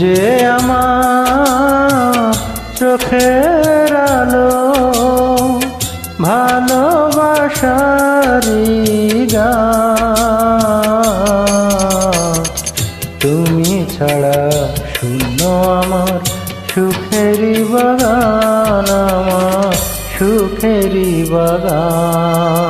যে আমার চোখের আলো ভালোবাসারি গান তুমি ছাড়া শূন্য আমার সুখেরই বাগান, আমার সুখেরই বাগান।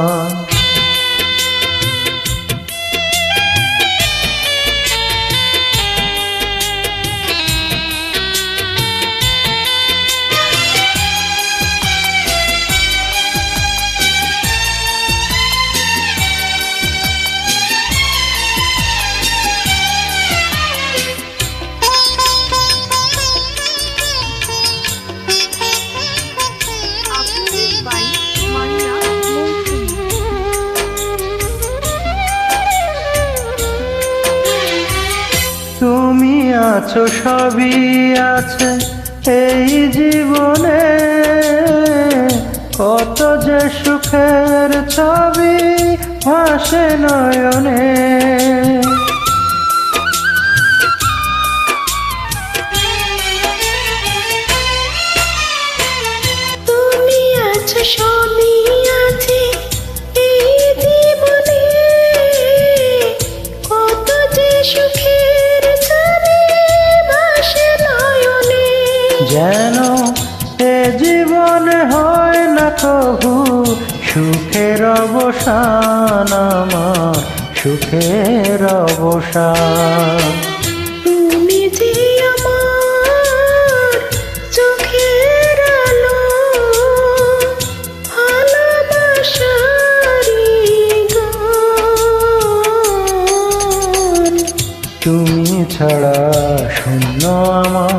আছো সবই আছে এই জীবনে। কত যে সুখের ছবি ভাসে নয়নে। যেন এ জীবনে হয় না কবু সুখের অবসান আমার সুখের অবসান। তুমি যে আমার চোখের আলো ভালোবাসারি তুমি ছাড়া শূন্য আমার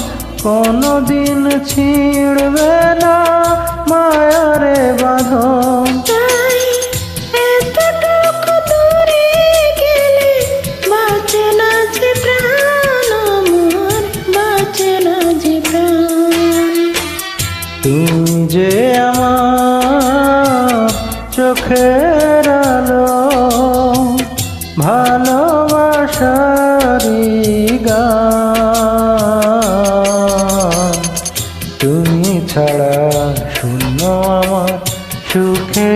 কোনদিন ছিঁড়বে না মায়ারে বাঁধন। তাই এতটুকু দূরে গেলে